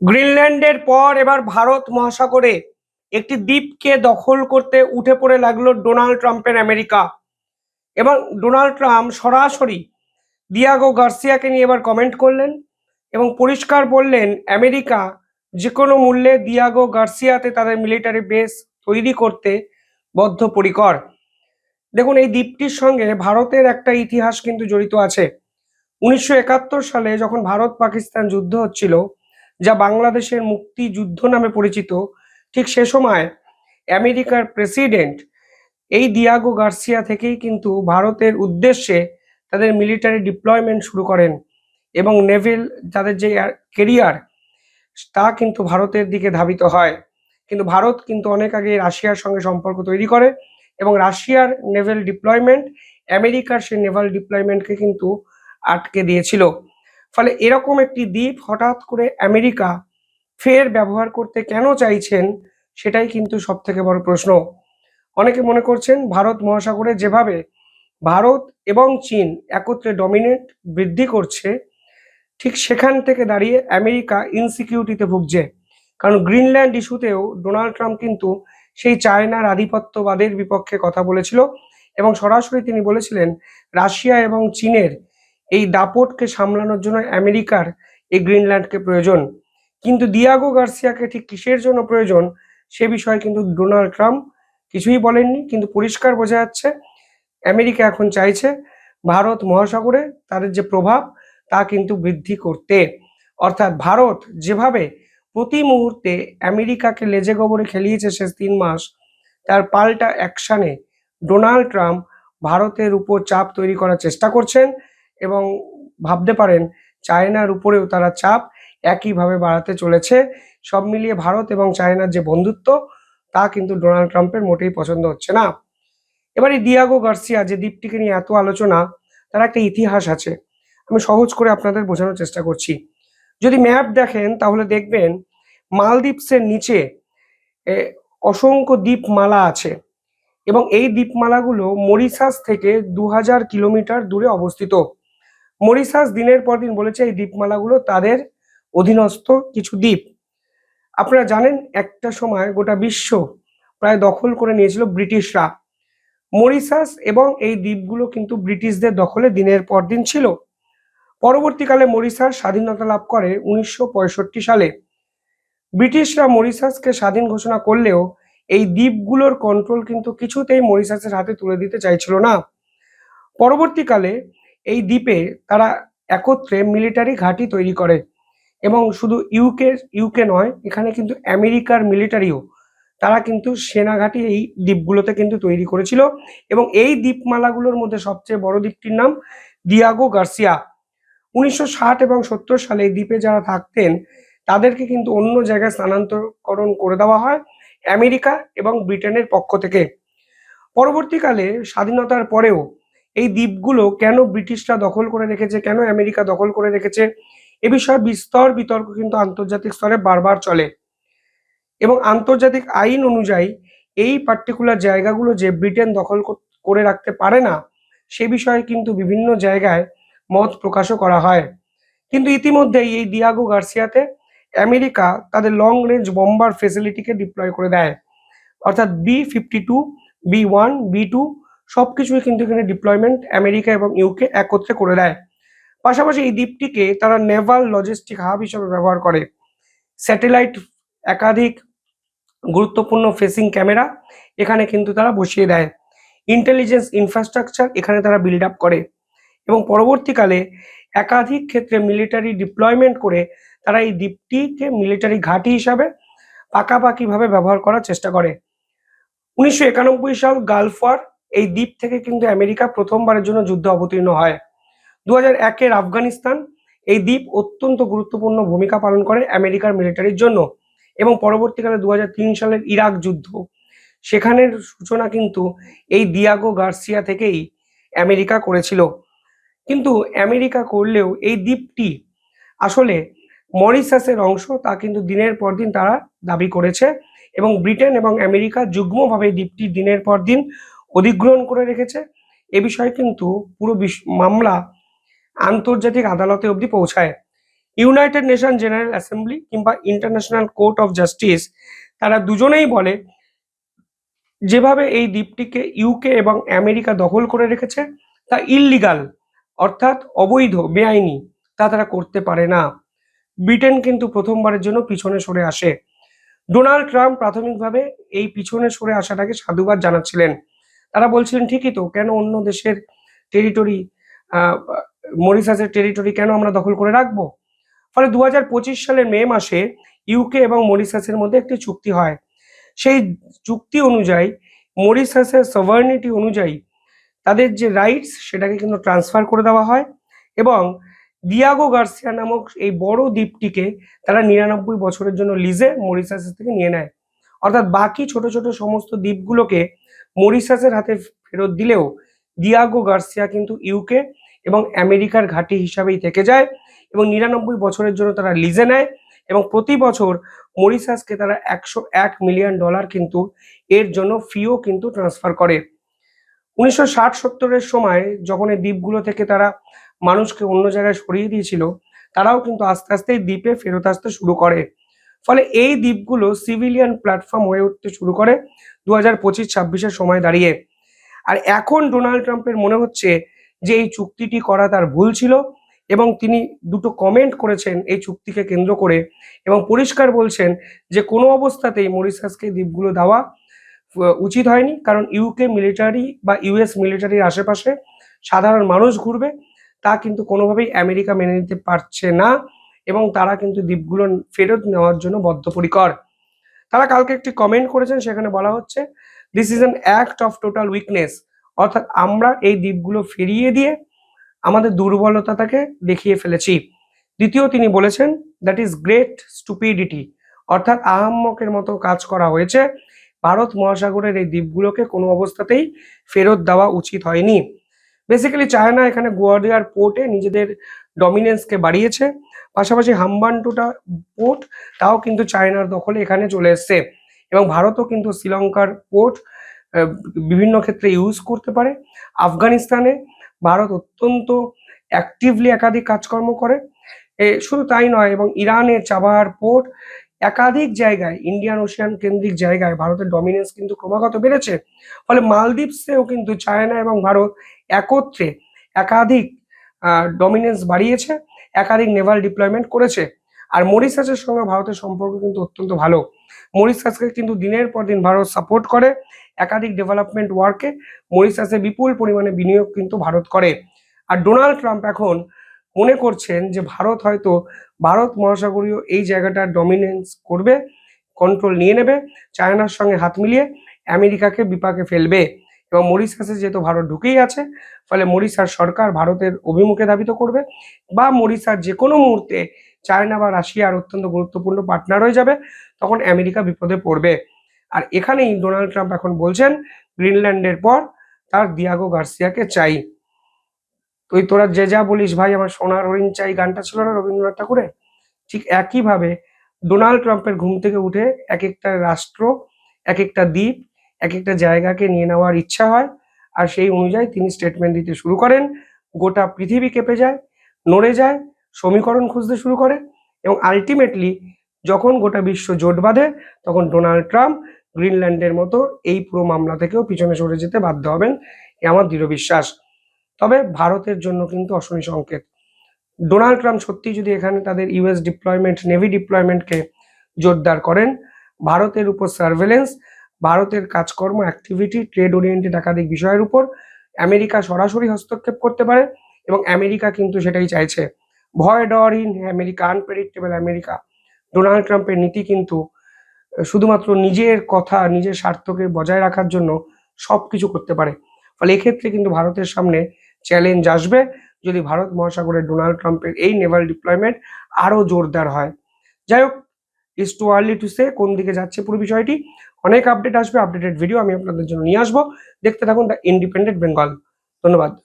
গ্রিনল্যান্ডের পর এবার ভারত মহাসাগরে একটি দ্বীপকে দখল করতে উঠে পড়ে লাগল ডোনাল্ড ট্রাম্পের আমেরিকা। এবং ডোনাল্ড ট্রাম্প সরাসরি দিয়াগো গার্সিয়াকে নিয়ে এবার কমেন্ট করলেন এবং পরিষ্কার বললেন, আমেরিকা যে কোনো মূল্যে দিয়াগো গার্সিয়াতে তাদের মিলিটারি বেস তৈরি করতে বদ্ধপরিকর। দেখুন, এই দ্বীপটির সঙ্গে ভারতের একটা ইতিহাস কিন্তু জড়িত আছে। উনিশশো একাত্তর সালে যখন ভারত পাকিস্তান যুদ্ধ হচ্ছিল যা বাংলাদেশের মুক্তি যুদ্ধ নামে পরিচিত, ঠিক সে সময় আমেরিকার প্রেসিডেন্ট এই দিয়াগো গার্সিয়া থেকেই কিন্তু ভারতের উদ্দেশ্যে তাদের মিলিটারি ডিপ্লয়মেন্ট শুরু করেন এবং নেভেল তাদের যে কেরিয়ার, তা কিন্তু ভারতের দিকে ধাবিত হয়। কিন্তু ভারত কিন্তু অনেক আগে রাশিয়ার সঙ্গে সম্পর্ক তৈরি করে এবং রাশিয়ার নেভেল ডিপ্লয়মেন্ট আমেরিকার সেই নেভাল ডিপ্লয়মেন্টকে কিন্তু আটকে দিয়েছিল। ফলে এরকম একটি দ্বীপ হঠাৎ করে আমেরিকা ফের ব্যবহার করতে কেন চাইছেন, সেটাই কিন্তু সব থেকে বড় প্রশ্ন। অনেকে মনে করছেন ভারত মহাসাগরে যেভাবে ভারত এবং চীন একত্রে ডমিনেট বৃদ্ধি করছে, ঠিক সেখান থেকে দাঁড়িয়ে আমেরিকা ইনসিকিউরিটিতে ভুগছে। কারণ গ্রিনল্যান্ড ইস্যুতেও ডোনাল্ড ট্রাম্প কিন্তু সেই চায়নার আধিপত্যবাদের বিপক্ষে কথা বলেছিল এবং সরাসরি তিনি বলেছিলেন, রাশিয়া এবং চীনের এই দাপটকে সামলানোর জন্য আমেরিকার এই গ্রিনল্যান্ডকে প্রয়োজন। কিন্তু দিয়াগো গার্সিয়াকে ঠিক কিসের জন্য প্রয়োজন সে বিষয়ে কিন্তু ডোনাল্ড ট্রাম্প কিছুই বলেননি। কিন্তু পরিষ্কার বোঝা যাচ্ছে, আমেরিকা এখন চাইছে ভারত মহাসাগরে তাদের যে প্রভাব তা কিন্তু বৃদ্ধি করতে। অর্থাৎ ভারত যেভাবে প্রতি মুহূর্তে আমেরিকাকে লেজে গোবরে খেলিয়েছে শেষ তিন মাস, তার পাল্টা অ্যাকশানে ডোনাল্ড ট্রাম্প ভারতের উপর চাপ তৈরি করার চেষ্টা করছেন। এবং ভাবতে পারেন চায়নার উপরেও তারা চাপ একইভাবে বাড়াতে চলেছে। সব মিলিয়ে ভারত এবং চায়নার যে বন্ধুত্ব, তা কিন্তু ডোনাল্ড ট্রাম্পের মোটেই পছন্দ হচ্ছে না। এবার এই দিয়াগো গার্সিয়া যে দ্বীপটিকে নিয়ে এত আলোচনা, তার একটা ইতিহাস আছে। আমি সহজ করে আপনাদের বোঝানোর চেষ্টা করছি। যদি ম্যাপ দেখেন, তাহলে দেখবেন মালদ্বীপসের নিচে অসংখ্য দ্বীপমালা আছে এবং এই দ্বীপমালাগুলো মরিশাস থেকে দু হাজার কিলোমিটার দূরে অবস্থিত। মরিশাস দিনের পর দিন বলেছে, এই দ্বীপমালাগুলো তাদের অধীনস্থ কিছু দ্বীপ। আপনারা জানেন, একটা সময় গোটা বিশ্ব প্রায় দখল করে নিয়েছিল ব্রিটিশরা। মরিশাস এবং এই দ্বীপগুলো কিন্তু ব্রিটিশদের দখলে দিনের পর দিন ছিল। পরবর্তীকালে মরিশাস স্বাধীনতা লাভ করে উনিশশো পঁয়ষট্টি সালে। ব্রিটিশরা মরিশাসকে স্বাধীন ঘোষণা করলেও এই দ্বীপগুলোর কন্ট্রোল কিন্তু কিছুতেই মরিশাসের হাতে তুলে দিতে চাইছিল না। পরবর্তীকালে এই দ্বীপে তারা একত্রে মিলিটারি ঘাঁটি তৈরি করে এবং শুধু ইউকে ইউকে নয়, এখানে কিন্তু আমেরিকার মিলিটারিও তারা কিন্তু সেনাঘাঁটি এই দ্বীপগুলোতে কিন্তু তৈরি করেছিল এবং এই দ্বীপমালাগুলোর মধ্যে সবচেয়ে বড় দ্বীপটির নাম দিয়াগো গার্সিয়া উনিশশো ষাট এবং সত্তর সালে এই দ্বীপে যারা থাকতেন, তাদেরকে কিন্তু অন্য জায়গায় স্থানান্তরকরণ করে দেওয়া হয় আমেরিকা এবং ব্রিটেনের পক্ষ থেকে। পরবর্তীকালে স্বাধীনতার পরেও এই দ্বীপগুলো কেন ব্রিটিশরা দখল করে রেখেছে? কেন আমেরিকা দখল করে রেখেছে? এ বিষয়ে বিস্তর বিতর্ক কিন্তু আন্তর্জাতিক স্তরে বারবার চলে। এবং আন্তর্জাতিক আইন অনুযায়ী এই পার্টিকুলার জায়গাগুলো যে ব্রিটেন দখল করে রাখতে পারে না, সে বিষয়ে কিন্তু বিভিন্ন জায়গায় মত প্রকাশও করা হয়। কিন্তু ইতিমধ্যেই এই দিয়াগো গার্সিয়াতে আমেরিকা তাদের লং রেঞ্জ বম্বার ফেসিলিটিকে ডিপ্লয় করে দেয়। অর্থাৎ B fifty two B one B two সব কিছুই কিন্তু এখানে ডিপ্লয়মেন্ট আমেরিকা এবং ইউকে একত্রে করে দেয়। পাশাপাশি এই দ্বীপটিকে তারা নেভাল লজিস্টিক হাব হিসেবে ব্যবহার করে। স্যাটেলাইট একাধিক গুরুত্বপূর্ণ ফেসিং ক্যামেরা এখানে কিন্তু তারা বসিয়ে দেয়। ইন্টেলিজেন্স ইনফ্রাস্ট্রাকচার এখানে তারা বিল্ড আপ করে। এবং পরবর্তীকালে একাধিক ক্ষেত্রে মিলিটারি ডিপ্লয়মেন্ট করে তারা এই দ্বীপটিকে মিলিটারি ঘাঁটি হিসাবে পাকাপাকিভাবে ব্যবহার করার চেষ্টা করে। উনিশশো একানব্বই সাল গালফ ওয়ার এই দ্বীপ থেকে কিন্তু আমেরিকা প্রথমবারের জন্য যুদ্ধ অবতীর্ণ হয়। দু হাজার একের আফগানিস্তান এই দ্বীপ অত্যন্ত গুরুত্বপূর্ণ ভূমিকা পালন করে আমেরিকার মিলিটারির জন্য এবং পরবর্তীকালে দু হাজার তিন সালের ইরাক যুদ্ধ। সেখানের সূচনা কিন্তু এই দিয়াগো গার্সিয়া থেকেই আমেরিকা করেছিল। কিন্তু আমেরিকা করলেও এই দ্বীপটি আসলে মরিশাসের অংশ, তা কিন্তু দিনের পর দিন তারা দাবি করেছে এবং ব্রিটেন এবং আমেরিকা যুগ্মভাবে দ্বীপটি দিনের পর দিন অধিগ্রহণ করে রেখেছে। এ বিষয়ে কিন্তু পুরো মামলা আন্তর্জাতিক আদালতে অবধি পৌঁছায়। ইউনাইটেড নেশন জেনারেল অ্যাসেম্বলি কিংবা ইন্টারন্যাশনাল কোর্ট অফ জাস্টিস তারা দুজনেই বলে, যেভাবে এই দ্বীপটিকে ইউকে এবং আমেরিকা দখল করে রেখেছে, তা ইললিগাল অর্থাৎ অবৈধ, বেআইনি, তা তারা করতে পারে না। ব্রিটেন কিন্তু প্রথমবারের জন্য পিছনে সরে আসে। ডোনাল্ড ট্রাম্প প্রাথমিকভাবে এই পিছনে সরে আসাটাকে সাধুবাদ জানাচ্ছিলেন। তারা বলছিলেন, ঠিকই তো, কেন অন্য দেশের টেরিটরি মরিসাসের টেরিটরি কেন আমরা দখল করে রাখব? ফলে দু হাজার পঁচিশ সালের মে মাসে ইউকে এবং মরিসাসের মধ্যে একটি চুক্তি হয়। সেই চুক্তি অনুযায়ী মরিসাসের সভার্নিটি অনুযায়ী তাদের যে রাইটস সেটাকে কিন্তু ট্রান্সফার করে দেওয়া হয় এবং দিয়াগো গার্সিয়া নামক এই বড় দ্বীপটিকে তারা নিরানব্বই বছরের জন্য লিজে মরিসাসের থেকে নিয়ে নেয়। অর্থাৎ বাকি ছোট ছোট সমস্ত দ্বীপগুলোকে মরিসাসের হাতে ফেরত দিলেও দিয়াগো গার্সিয়া কিন্তু ইউকে এবং আমেরিকার ঘাঁটি হিসাবেই থেকে যায় এবং নিরানব্বই বছরের জন্য তারা লিজে নেয় এবং প্রতি বছর মরিসাসকে তারা একশো এক মিলিয়ন ডলার কিন্তু এর জন্য ফিও কিন্তু ট্রান্সফার করে। উনিশশো ষাট সত্তরের সময় যখন এই দ্বীপগুলো থেকে তারা মানুষকে অন্য জায়গায় সরিয়ে দিয়েছিল, তারাও কিন্তু আস্তে আস্তে দ্বীপে ফেরত আসতে শুরু করে। ফলে এই দ্বীপগুলো সিভিলিয়ান প্ল্যাটফর্ম হয়ে উঠতে শুরু করে দু হাজার পঁচিশ ছাব্বিশের সময় দাঁড়িয়ে। আর এখন ডোনাল্ড ট্রাম্পের মনে হচ্ছে যে এই চুক্তিটি করা তার ভুল ছিল এবং তিনি দুটো কমেন্ট করেছেন এই চুক্তিকে কেন্দ্র করে এবং পরিষ্কার বলছেন যে কোনো অবস্থাতেই মরিসাসকে দ্বীপগুলো দেওয়া উচিত হয়নি কারণ ইউকে মিলিটারি বা ইউএস মিলিটারির আশেপাশে সাধারণ মানুষ ঘুরবে। তা কিন্তু কোনোভাবেই আমেরিকা মেনে নিতে পারছে না। এবং তারা কিন্তু দ্বীপগুলো ফেরত নেওয়ার জন্য বদ্ধপরিকর। তারা কালকে একটি কমেন্ট করেছেন, সেখানে বলা হচ্ছে this is an act of total weakness অর্থাৎ আমরা এই দ্বীপগুলো ফিরিয়ে দিয়ে আমাদের দুর্বলতাটাকে দেখিয়ে ফেলেছি। দ্বিতীয় তিনি বলেছেন দ্যাট ইজ গ্রেট স্টুপিডিটি অর্থাৎ আহাম্মকের মতো কাজ করা হয়েছে। ভারত মহাসাগরের এই দ্বীপগুলোকে কোনো অবস্থাতেই ফেরত দেওয়া উচিত হয়নি। বেসিক্যালি চায়না এখানে গোয়ালিয়র পোর্টে নিজেদের ডমিনেন্সকে বাড়িয়েছে। পাশাপাশি হাম্বান্টুটা পোর্ট তাও কিন্তু চায়নার দখলে এখানে চলে এসছে। এবং ভারতও কিন্তু শ্রীলঙ্কার পোর্ট বিভিন্ন ক্ষেত্রে ইউজ করতে পারে। আফগানিস্তানে ভারত অত্যন্ত অ্যাক্টিভলি একাধিক কাজকর্ম করে। এ, শুধু তাই নয় এবং ইরানের চাবাহার পোর্ট একাধিক জায়গায় ইন্ডিয়ান ওশিয়ান কেন্দ্রিক জায়গায় ভারতের ডমিনেন্স কিন্তু ক্রমাগত বেড়েছে। ফলে মালদ্বীপসেও কিন্তু চায়না এবং ভারত একত্রে একাধিক ডমিনেন্স বাড়িয়েছে। একাধিক নেভাল ডিপ্লয়মেন্ট করেছে। আর মরিসাসের সঙ্গে ভারতের সম্পর্ক কিন্তু অত্যন্ত ভালো। মরিসাসকে কিন্তু দিনের পর দিন ভারত সাপোর্ট করে, একাধিক ডেভেলপমেন্ট ওয়ার্কে মরিসাসে বিপুল পরিমাণে বিনিয়োগ কিন্তু ভারত করে। আর ডোনাল্ড ট্রাম্প এখন মনে করছেন যে ভারত হয়তো ভারত মহাসাগরীয় এই জায়গাটার ডমিনেন্স করবে কন্ট্রোল নিয়ে নেবে, চায়নার সঙ্গে হাত মিলিয়ে আমেরিকাকে বিপাকে ফেলবে। এবং মরিশাসে যেহেতু ভারত ঢুকেই আছে, ফলে মরিশার সরকার ভারতের অভিমুখে ধাবিত করবে বা মরিশার যে কোনো মুহূর্তে চায়না বা রাশিয়ার অত্যন্ত গুরুত্বপূর্ণ পার্টনার হয়ে যাবে, তখন আমেরিকা বিপদে পড়বে। আর এখানেই ডোনাল্ড ট্রাম্প এখন বলছেন, গ্রিনল্যান্ডের পর তার দিয়াগো গার্সিয়াকে চাই। তুই তোরা যে যা বলিস ভাই, আমার সোনার হরিণ চাই, গানটা ছিল না রবীন্দ্রনাথ ঠাকুরের? ঠিক একইভাবে ডোনাল্ড ট্রাম্পের ঘুম থেকে উঠে এক একটা রাষ্ট্র, এক একটা দ্বীপ এক একটা জায়গাকে নিয়ে নেওয়ার ইচ্ছা হয়, আর সেই অনুযায়ী তিনি স্টেটমেন্ট দিতে শুরু করেন। গোটা পৃথিবী কেঁপে যায়, নড়ে যায়, সমীকরণ খুঁজতে শুরু করে এবং আলটিমেটলি যখন গোটা বিশ্ব জোট বাঁধে, তখন ডোনাল্ড ট্রাম্প গ্রিনল্যান্ডের মতো এই পুরো মামলা থেকেও পিছনে সরে যেতে বাধ্য হবেন, এ আমার দৃঢ় বিশ্বাস। তবে ভারতের জন্য কিন্তু অশনি সংকেত। ডোনাল্ড ট্রাম্প সত্যি যদি এখানে তাদের ইউএস ডিপ্লয়মেন্ট নেভি ডিপ্লয়মেন্টকে জোরদার করেন, ভারতের উপর সার্ভেলেন্স ভারতের কাজকর্ম অ্যাক্টিভিটি ট্রেড ওরিয়েন্টেড একাধিক বিষয়ের উপর আমেরিকা সরাসরি হস্তক্ষেপ করতে পারে এবং আমেরিকা কিন্তু সেটাই চাইছে। ভয় ডর in America unpredictable America. Donald ট্রাম্পের নীতি কিন্তু শুধুমাত্র নিজের কথা, নিজের স্বার্থকে বজায় রাখার জন্য সব কিছু করতে পারে। ফলে এক্ষেত্রে কিন্তু ভারতের সামনে চ্যালেঞ্জ আসবে যদি ভারত মহাসাগরের ডোনাল্ড ট্রাম্পের এই নেভাল ডিপ্লয়মেন্ট আরও জোরদার হয়। যাই হোক is too early to say কোন দিকে যাচ্ছে পুরো বিষয়টি। অনেক আপডেট আসবে আপডেটেড ভিডিও আমি আপনাদের জন্য নিয়ে আসব। দেখতে থাকুন দ্য ইন্ডিপেন্ডেন্ট বেঙ্গল ধন্যবাদ।